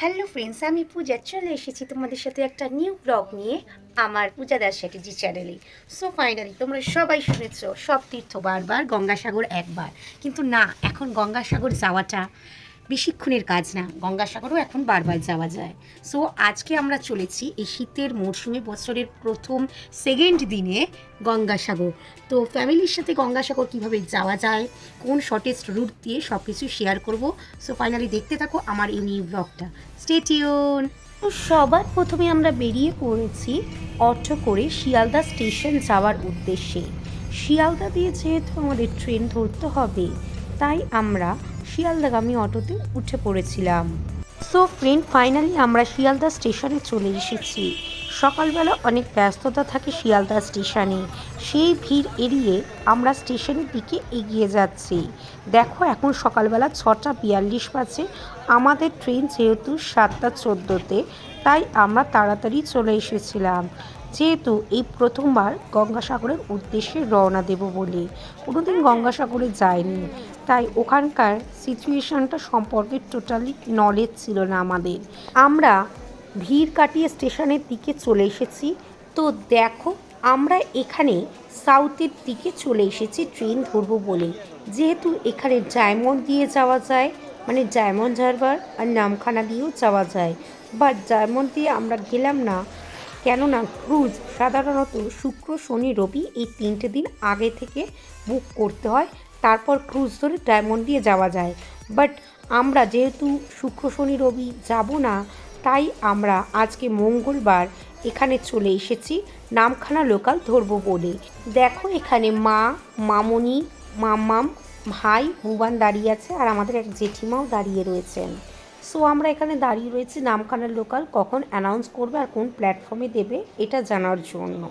Hello friends আমি পূজা, চলে এসেছি তোমাদের সাথে একটা নিউ ব্লগ নিয়ে আমার পূজা দাস জি চ্যানেলে সো ফাইনালি তোমরা সবাই শুনেছ, সব তীর্থ বারবার, গঙ্গাসাগর একবার। কিন্তু না, এখন গঙ্গাসাগর যাওয়াটা বেশিক্ষণের কাজ না। গঙ্গাসাগরও এখন বারবার যাওয়া যায়। সো আজকে আমরা চলেছি এই শীতের মরশুমে, বছরের প্রথম সেকেন্ড দিনে গঙ্গাসাগর। তো, ফ্যামিলির সাথে গঙ্গাসাগর কীভাবে যাওয়া যায়, কোন শর্টেস্ট রুট দিয়ে সব কিছু শেয়ার করব সো ফাইনালি দেখতে থাকো আমার এই নিউ ব্লগটা স্টেটিউন সবার প্রথমে আমরা বেরিয়ে পড়েছি অটো করে শিয়ালদা স্টেশন যাওয়ার উদ্দেশ্যে। শিয়ালদা দিয়ে যেহেতু আমাদের ট্রেন ধরতে হবে, তাই আমরা শিয়ালদাগামী অটোতে উঠে পড়েছিলাম। সো ফ্রেন্ড ফাইনালি আমরা শিয়ালদা স্টেশনে চলে এসেছি। সকালবেলা অনেক ব্যস্ততা থাকে শিয়ালদা স্টেশনে। সেই ভিড় এড়িয়ে আমরা স্টেশনের দিকে এগিয়ে যাচ্ছি। দেখো, এখন সকালবেলা ছটা বিয়াল্লিশ বাজে। আমাদের ট্রেন যেহেতু সাতটা চোদ্দোতে, তাই আমরা তাড়াতাড়ি চলে এসেছিলাম। যেহেতু এই প্রথমবার গঙ্গাসাগরের উদ্দেশ্যে রওনা দেব বলে। কোনোদিন গঙ্গাসাগরে যায়নি তাই ওখানকার সিচুয়েশনটা সম্পর্কে টোটালি নলেজ ছিল না আমাদের। আমরা ভিড় কাটিয়ে স্টেশনের দিকে চলে এসেছি। তো দেখো, আমরা এখানে সাউথের দিকে চলে এসেছি ট্রেন ধরবো বলে। যেহেতু এখানে ডায়মন্ড দিয়ে যাওয়া যায় মানে ডায়মন্ড হারবার আর নামখানা দিয়েও যাওয়া যায়। বাট ডায়মন্ড দিয়ে আমরা গেলাম না, কেননা ক্রুজ সাধারণত শুক্র, শনি, রবি এই তিনটে দিন আগে থেকে বুক করতে হয়। তারপর ক্রুজ ধরে ডায়মন্ড দিয়ে যাওয়া যায়। বাট আমরা যেহেতু শুক্র, শনি, রবি যাব না, তাই আমরা আজকে মঙ্গলবার এখানে চলে এসেছি নামখানা লোকাল ধরবো বলে। দেখো এখানে মা, মামনি, মাম্মাম, ভাই বুবান দাঁড়িয়ে আছে আর আমাদের এক জেঠিমাও দাঁড়িয়ে রয়েছেন। সো আমরা এখানে দাঁড়িয়ে রয়েছি নামখানার লোকাল কখন অ্যানাউন্স করবে আর কোন প্ল্যাটফর্মে দেবে এটা জানার জন্য।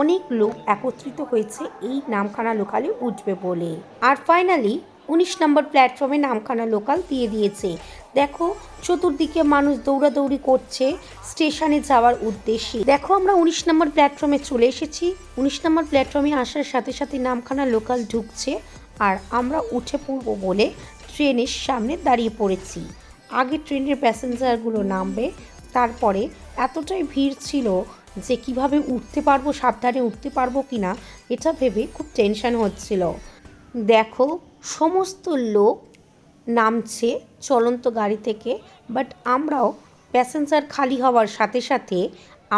অনেক লোক একত্রিত হয়েছে এই নামখানা লোকালে উঠবে বলে। আর ফাইনালি উনিশ নম্বর প্ল্যাটফর্মে নামখানা লোকাল দিয়ে দিয়েছে। দেখো, চতুর্দিকে মানুষ দৌড়াদৌড়ি করছে স্টেশনে যাওয়ার উদ্দেশ্যে। দেখো, আমরা উনিশ নম্বর প্ল্যাটফর্মে চলে এসেছি। উনিশ নম্বর প্ল্যাটফর্মে আসার সাথে সাথে নামখানা লোকাল ঢুকছে আর আমরা উঠে পড়ব বলে ট্রেনের সামনে দাঁড়িয়ে পড়েছি। আগে ট্রেনের প্যাসেঞ্জারগুলো নামবে, তারপরে এতটাই ভিড় ছিল যে কীভাবে উঠতে পারব, সাবধানে উঠতে পারব কি না এটা ভেবে খুব টেনশন হচ্ছিল। দেখো, সমস্ত লোক নামছে চলন্ত গাড়ি থেকে বাট আমরাও প্যাসেঞ্জার খালি হওয়ার সাথে সাথে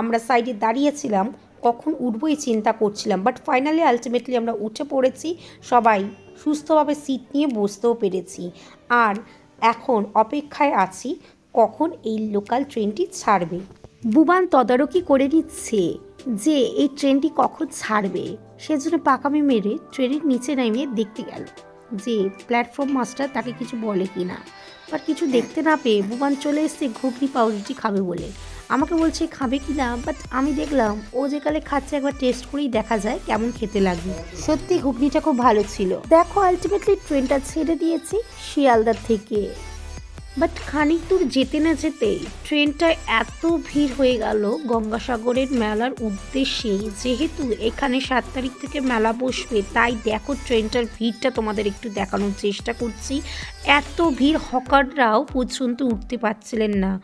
আমরা সাইডে দাঁড়িয়েছিলাম, কখন উঠবই চিন্তা করছিলাম বাট ফাইনালি আলটিমেটলি আমরা উঠে পড়েছি, সবাই সুস্থভাবে সিট নিয়ে বসতেও পেরেছি। আর এখন অপেক্ষায় আছি কখন এই লোকাল ট্রেনটি ছাড়বে। বুবান তদারকি করে নিচ্ছে যে এই ট্রেনটি কখন ছাড়বে। সেজন্য পাকামি মেরে ট্রেনের নিচে নামিয়ে দেখতে গেল যে প্ল্যাটফর্ম মাস্টার তাকে কিছু বলে কি না বাট কিছু দেখতে না পেয়ে বুবান চলে এসছে ঘুগনি পাউরুটি খাবে বলে। আমাকে বলছে, খাবে কি না? বাট আমি দেখলাম ও যে কালে খাচ্ছে একবার টেস্ট করেই দেখা যায় কেমন খেতে লাগবে সত্যি ঘুগনিটা খুব ভালো ছিল। দেখো আলটিমেটলি ট্রেনটা ছেড়ে দিয়েছি শিয়ালদার থেকে। বাট খানিক দূর যেতে না যেতেই ট্রেনটা এত ভিড় হয়ে গেল গঙ্গাসাগরের মেলার উদ্দেশ্যে যেহেতু এখানে সাত তারিখ থেকে মেলা বসবে, তাই দেখো ট্রেনটার ভিড়টা তোমাদের একটু দেখানোর চেষ্টা করছি। এত ভিড় হকাররাও পর্যন্ত উঠতে পারছিলেন না।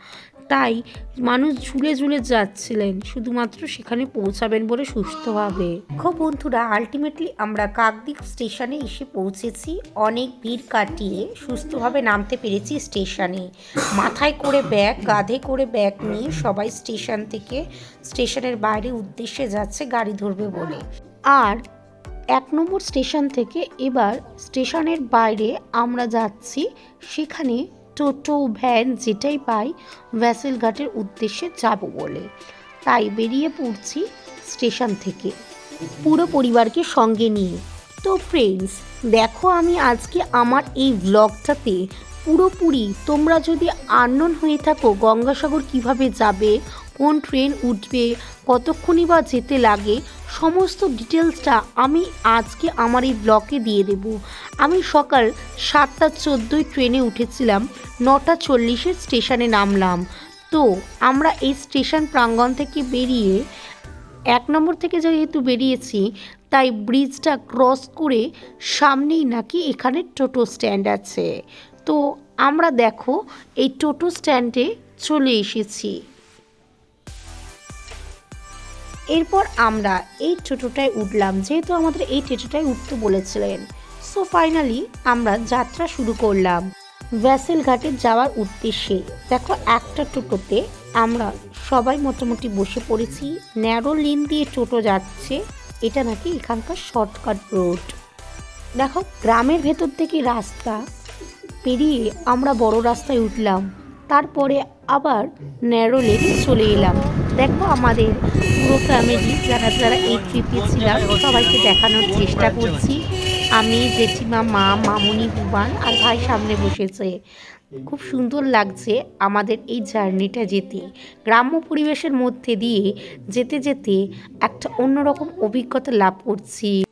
তাই মানুষ ঝুলে ঝুলে যাচ্ছিলেন শুধুমাত্র সেখানে পৌঁছাবেন বলে সুস্থভাবে খুব বন্ধুরা আলটিমেটলি আমরা কাকদ্বীপ স্টেশনে এসে পৌঁছেছি। অনেক ভিড় কাটিয়ে সুস্থভাবে নামতে পেরেছি স্টেশনে মাথায় করে ব্যাগ গাধে করে ব্যাগ নিয়ে সবাই স্টেশন থেকে স্টেশনের বাইরে উদ্দেশ্যে যাচ্ছে গাড়ি ধরবে বলে। আর এক নম্বর স্টেশন থেকে এবার স্টেশনের বাইরে আমরা যাচ্ছি সেখানে টোটো, ভ্যান যেটাই পাই ভ্যাসেল ঘাটের উদ্দেশ্যে যাব বলে। তাই বেরিয়ে পড়ছি স্টেশন থেকে। পুরো পরিবারকে সঙ্গে নিয়ে। তো ফ্রেন্ডস দেখো আমি আজকে আমার এই ব্লগটাতে পুরোপুরি তোমরা যদি আননোন হয়ে থাকো গঙ্গাসাগর কীভাবে যাবে, কোন ট্রেন উঠবে, কতক্ষণই বা যেতে লাগে, সমস্ত ডিটেলসটা আমি আজকে আমার এই ব্লগে দিয়ে দেব। আমি সকাল সাতটা চোদ্দোই ট্রেনে উঠেছিলাম, নটা চল্লিশের স্টেশনে নামলাম। তো আমরা এই স্টেশন প্রাঙ্গণ থেকে বেরিয়ে এক নম্বর থেকে যেহেতু বেরিয়েছি, তাই ব্রিজটা ক্রস করে সামনেই নাকি এখানে টোটো স্ট্যান্ড আছে। তো আমরা দেখো, এই টোটো স্ট্যান্ডে চলে এসেছি। এরপর আমরা এই টোটোটায় উঠলাম, যেহেতু আমাদের এই টোটোটায় উঠতে বলেছিলেন। সো ফাইনালি আমরা যাত্রা শুরু করলাম। ভ্যাসেল ঘাটে যাওয়ার উদ্দেশ্যে। দেখো, একটা টোটোতে আমরা সবাই মোটামুটি বসে পড়েছি। ন্যারো লেন দিয়ে টোটো যাচ্ছে। এটা নাকি এখানকার শর্টকাট রোড। দেখো, গ্রামের ভেতর থেকে রাস্তা পেরিয়ে আমরা বড় রাস্তায় উঠলাম। তারপরে আবার ন্যারো লেনে চলে এলাম। দেখো, আমাদের পুরো ফ্যামিলি যারা যারা এই ট্রিপে ছিলাম, সবাইকে দেখানোর চেষ্টা করছি। আমি, জেঠিমা, মা, মামুনি বুবান আর ভাই সামনে বসেছে। খুব সুন্দর লাগছে আমাদের এই জার্নিটা যেতে। গ্রাম্য পরিবেশের মধ্যে দিয়ে যেতে যেতে একটা অন্যরকম অভিজ্ঞতা লাভ করছি।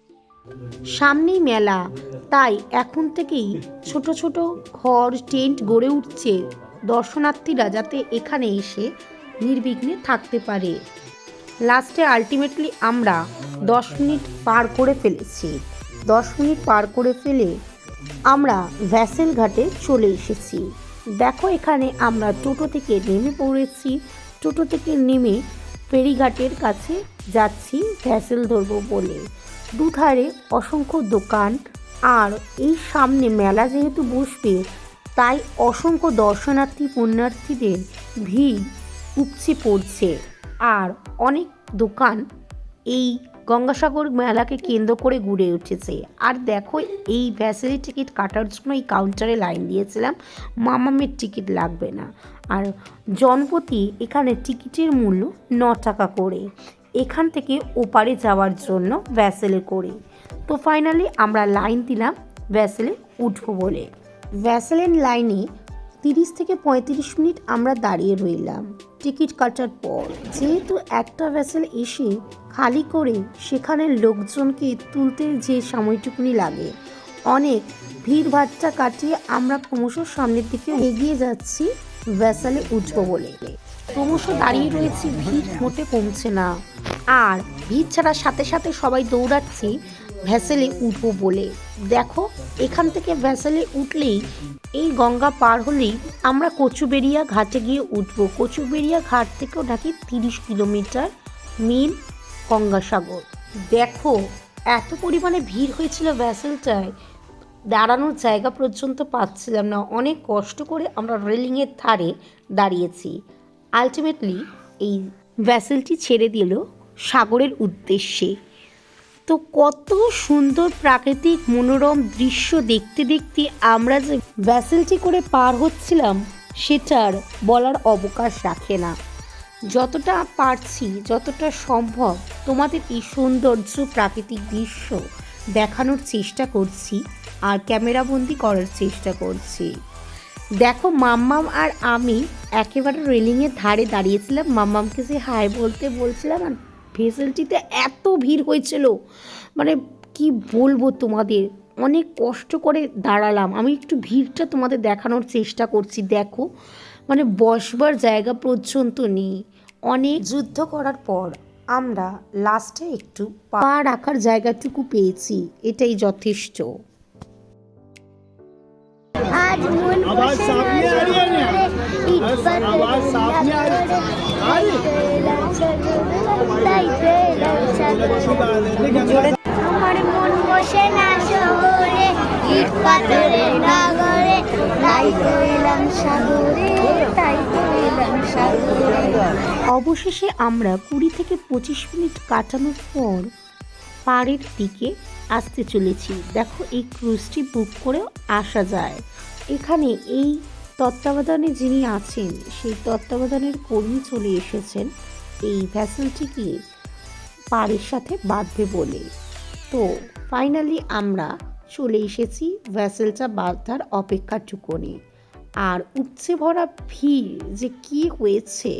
সামনেই মেলা, তাই এখন থেকেই ছোট ছোট ঘর, টেন্ট গড়ে উঠছে। দর্শনার্থীরা যাতে এখানে এসে নির্বিঘ্নে থাকতে পারে। লাস্টে আলটিমেটলি আমরা দশ মিনিট পার করে ফেলেছি। দশ মিনিট পার করে ফেলে আমরা ভ্যাসেল ঘাটে চলে এসেছি। দেখো এখানে আমরা টোটো থেকে নেমে পড়েছি। টোটো থেকে নেমে ফেরিঘাটের কাছে যাচ্ছি ভ্যাসেল ধরবো বলে। দুধারে অসংখ্য দোকান আর এই সামনে মেলা যেহেতু বসবে, তাই অসংখ্য দর্শনার্থী, পুণ্যার্থীদের ভিড় উপচে পড়ছে। আর অনেক দোকান এই গঙ্গাসাগর মেলাকে কেন্দ্র করে ঘুরে উঠেছে। আর দেখো, এই ভ্যাসেলি টিকিট কাটার জন্য এই কাউন্টারে লাইন দিয়েছিলাম, মামামের টিকিট লাগবে না। আর জনপতি এখানে টিকিটের মূল্য ন টাকা করে। এখান থেকে ওপারে যাওয়ার জন্য ভ্যাসেলে করে। তো ফাইনালি আমরা লাইন দিলাম, ভ্যাসেলে উঠবো বলে। ভ্যাসেলের লাইনে তিরিশ থেকে পঁয়ত্রিশ মিনিট আমরা দাঁড়িয়ে রইলাম। টিকিট কাটার পর যেহেতু একটা ভ্যাসেল এসে খালি করে সেখানের লোকজনকে তুলতে যে সময়টুকুনি লাগে, অনেক ভিড় ভাট্টা কাটিয়ে আমরা ক্রমশ সামনের দিকে এগিয়ে যাচ্ছি ভ্যাসেলে উঠবো বলে। ক্রমশ দাঁড়িয়ে রয়েছি, ভিড় মোটে কমছে না। আর ভিড় ছাড়ার সাথে সাথে সবাই দৌড়াচ্ছি ভ্যাসেলে উঠবো বলে। দেখো, এখান থেকে ভ্যাসেলে উঠলেই এই গঙ্গা পার হলেই আমরা কচুবেরিয়া ঘাটে গিয়ে উঠবো। কচুবেরিয়া ঘাট থেকেও নাকি তিরিশ কিলোমিটার মেন গঙ্গাসাগর। দেখো, এত পরিমাণে ভিড় হয়েছিল ভ্যাসেলটায়। দাঁড়ানোর জায়গা পর্যন্ত পাচ্ছিলাম না। অনেক কষ্ট করে আমরা রেলিংয়ের ধারে দাঁড়িয়েছি। আলটিমেটলি এই ভ্যাসেলটি ছেড়ে দিল সাগরের উদ্দেশ্যে। তো কত সুন্দর প্রাকৃতিক মনোরম দৃশ্য দেখতে দেখতে আমরা যে ভ্যাসেলটি করে পার হচ্ছিলাম, সেটার বলার অবকাশ রাখে না। যতটা পারছি, যতটা সম্ভব তোমাদের এই সৌন্দর্য প্রাকৃতিক দৃশ্য দেখানোর চেষ্টা করছি আর ক্যামেরাবন্দি করার চেষ্টা করছি। দেখো, মাম্মাম আর আমি একেবারে রেলিংয়ের ধারে দাঁড়িয়েছিলাম। মাম্মামকে যে হাই বলতে বলছিলাম আর ফেসিলিটিতে এত ভিড় হয়েছিল। মানে কি বলব তোমাদের? অনেক কষ্ট করে দাঁড়ালাম। আমি একটু ভিড়টা তোমাদের দেখানোর চেষ্টা করছি দেখো। মানে বসবার জায়গা পর্যন্ত নেই। অনেক যুদ্ধ করার পর আমরা লাস্টে একটু পা রাখার জায়গাটুকু পেয়েছি। এটাই যথেষ্ট। আওয়াজ আমার মন বসে না শহরে, ইট তাই সাগরে তাই সাগরে। অবশেষে আমরা কুড়ি থেকে পঁচিশ মিনিট কাটানোর পর পাড়ের দিকে আসতে চলেছি। দেখো, এই ক্রুজটি বুক করেও আসা যায়। এখানে এই তত্ত্বাবধানে যিনি আছেন, সেই তত্ত্বাবধানের কর্মী চলে এসেছেন। এই ভ্যাসেলটিকে পাড়ের সাথে বাঁধবে বলে। তো ফাইনালি আমরা চলে এসেছি ভ্যাসেলটা বাঁধার অপেক্ষাটুকুনি। আর উপচে ভরা ভিড় যে কি হয়েছে,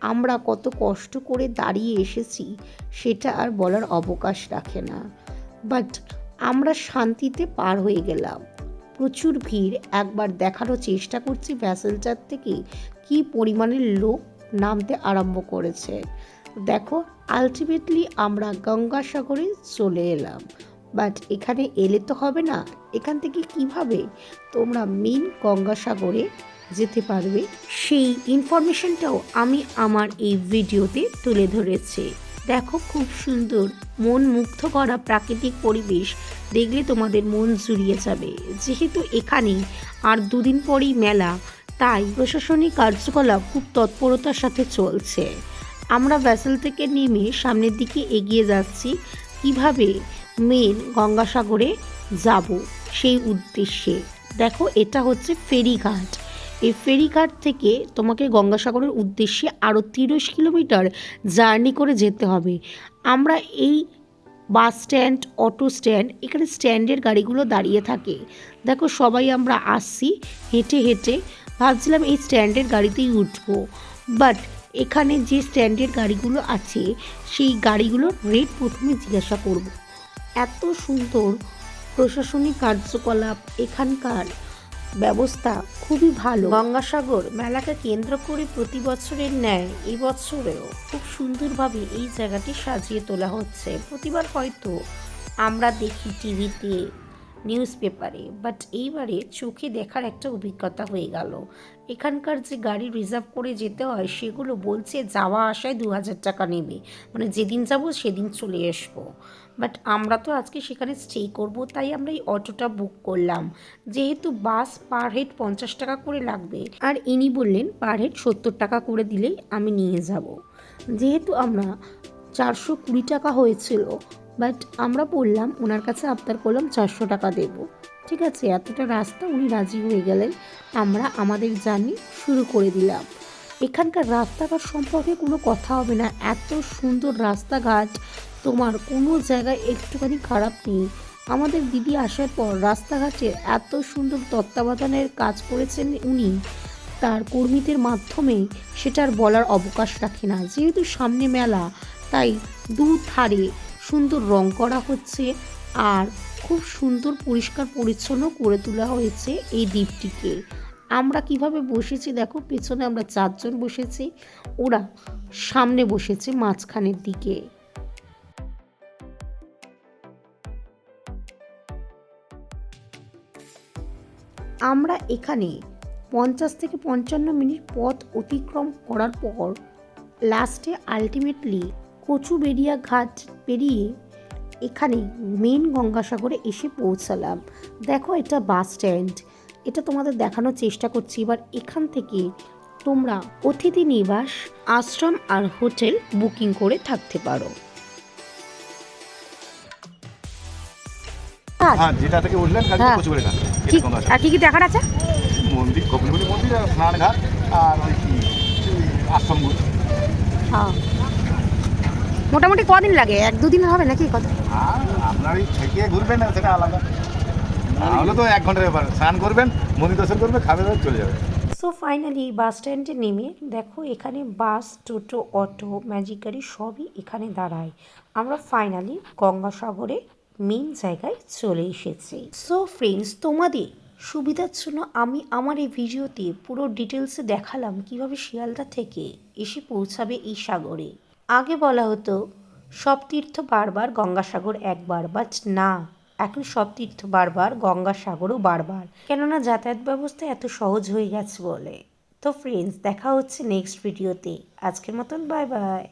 আমরা কত কষ্ট করে দাঁড়িয়ে এসেছি, সেটা আর বলার অবকাশ রাখে না। বাট আমরা শান্তিতে পার হয়ে গেলাম। প্রচুর ভিড়। একবার দেখানোর চেষ্টা করছি ভ্যাসেলটার থেকে কি পরিমাণের লোক নামতে আরম্ভ করেছে। দেখো আলটিমেটলি আমরা গঙ্গাসাগরে চলে এলাম। বাট এখানে এলে তো হবে না। এখান থেকে কীভাবে তোমরা মেন গঙ্গাসাগরে যেতে পারবে, সেই ইনফরমেশনটাও আমি আমার এই ভিডিওতে তুলে ধরেছি। দেখো, খুব সুন্দর মন মুগ্ধ করা প্রাকৃতিক পরিবেশ দেখলে তোমাদের মন জুড়িয়ে যাবে। যেহেতু এখানে আর দুদিন পরেই মেলা তাই প্রশাসনিক কার্যকলাপ খুব তৎপরতার সাথে চলছে। আমরা ভ্যাসেল থেকে নেমে সামনের দিকে এগিয়ে যাচ্ছি। কীভাবে মেন গঙ্গাসাগরে যাব সেই উদ্দেশ্যে? দেখো, এটা হচ্ছে ফেরিঘাট। এই ফেরিঘাট থেকে তোমাকে গঙ্গাসাগরের উদ্দেশ্যে আরও তিরিশ কিলোমিটার জার্নি করে যেতে হবে। আমরা এই বাস স্ট্যান্ড, অটো স্ট্যান্ড, এখানে স্ট্যান্ডের গাড়িগুলো দাঁড়িয়ে থাকে। দেখো, সবাই আমরা আসছি, হেঁটে হেঁটে ভাবছিলাম এই স্ট্যান্ডের গাড়িতেই উঠবো। বাট এখানে যে স্ট্যান্ডের গাড়িগুলো আছে, সেই গাড়িগুলোর রেট প্রথমে জিজ্ঞাসা করব। এত সুন্দর প্রশাসনিক কার্যকলাপ, এখানকার ব্যবস্থা খুবই ভালো। গঙ্গাসাগর মেলাকে কেন্দ্র করে প্রতি বছরের ন্যায়, এই বছরেও খুব সুন্দরভাবে এই জায়গাটি সাজিয়ে তোলা হচ্ছে। প্রতিবার হয়তো আমরা দেখি টিভিতে নিউজ পেপারে বাট এইবারে চোখে দেখার একটা অভিজ্ঞতা হয়ে গেল। এখানকার যে গাড়ি রিজার্ভ করে যেতে হয়, সেগুলো বলছে যাওয়া আসায় দু হাজার টাকা নেবে। মানে যেদিন যাব, সেদিন চলে আসব। বাট আমরা তো আজকে সেখানে স্টে করব, তাই আমরা এই অটোটা বুক করলাম। যেহেতু বাস পার হেড পঞ্চাশ টাকা করে লাগবে, আর ইনি বললেন পার হেড সত্তর টাকা করে দিলেই আমি নিয়ে যাব। যেহেতু আমরা চারশো কুড়ি টাকা হয়েছিল বাট আমরা বললাম, ওনার কাছে আবদার করলাম চারশো টাকা দেব। ঠিক আছে, এতটা রাস্তা উনি রাজি হয়ে গেলেন। আমরা আমাদের জার্নি শুরু করে দিলাম। এখানকার রাস্তাঘাট সম্পর্কে কোনো কথা হবে না। এত সুন্দর রাস্তাঘাট, তোমার কোনো জায়গায় একটুখানি খারাপ নেই। আমাদের দিদি আসার পর রাস্তাঘাটে এত সুন্দর তত্ত্বাবধানের কাজ করেছেন উনি। তার কর্মীদের মাধ্যমে সেটার বলার অবকাশ রাখে না। যেহেতু সামনে মেলা, তাই দু ধারে সুন্দর রং করা হচ্ছে আর খুব সুন্দর পরিষ্কার পরিচ্ছন্ন করে তোলা হয়েছে এই দ্বীপটিকে। আমরা কীভাবে বসেছি দেখো, পেছনে আমরা চারজন বসেছি, ওরা সামনে বসেছে মাঝখানের দিকে। আমরা এখানে পঞ্চাশ থেকে পঞ্চান্ন মিনিট পথ অতিক্রম করার পর লাস্টে আলটিমেটলি কচুবেড়িয়া ঘাট পেরিয়ে এখানে মেন গঙ্গাসাগরে এসে পৌঁছালাম। দেখো এটা বাস স্ট্যান্ড এটা তোমাদের দেখানোর চেষ্টা করছি। এবার এখান থেকে তোমরা অতিথি নিবাস আশ্রম আর হোটেল বুকিং করে থাকতে পারো। হ্যাঁ যেটা থেকে উঠলেন কাজে হ্যাঁ। আর কি কি দেখার আছে? মন্দির কপিলমুনি মন্দির আর স্নান আর ওই আশ্রমগুলো হ্যাঁ। মোটামুটি কদিন লাগে? এক দুদিন হবে নাকি কত? আর আপনার এই থেকে ঘুরবেন না সেটা আলাদা। তাহলে তো এক ঘণ্টার ব্যাপার। স্নান করবেন মন্দির দর্শন করবেন খাবে দাবে চলে যাবে। সো ফাইনালি বাস স্ট্যান্ডে নেমে দেখো এখানে বাস টোটো অটো ম্যাজিক গাড়ি সবই এখানে দাঁড়ায়। আমরা ফাইনালি গঙ্গাসাগরে মেন জায়গায় চলে এসেছি। সো ফ্রেন্ডস তোমাদের সুবিধার জন্য আমি আমার এই ভিডিওতে পুরো ডিটেলসে দেখালাম কীভাবে শিয়ালদা থেকে এসে পৌঁছাবে এই সাগরে। আগে বলা হতো, সব তীর্থ বারবার গঙ্গাসাগর একবার বা না, এখন সব তীর্থ বারবার গঙ্গাসাগরও বারবার। কেননা যাতায়াত ব্যবস্থা এত সহজ হয়ে গেছে বলে। তো ফ্রেন্ডস দেখা হচ্ছে নেক্সট ভিডিওতে আজকের মতন বাই বাই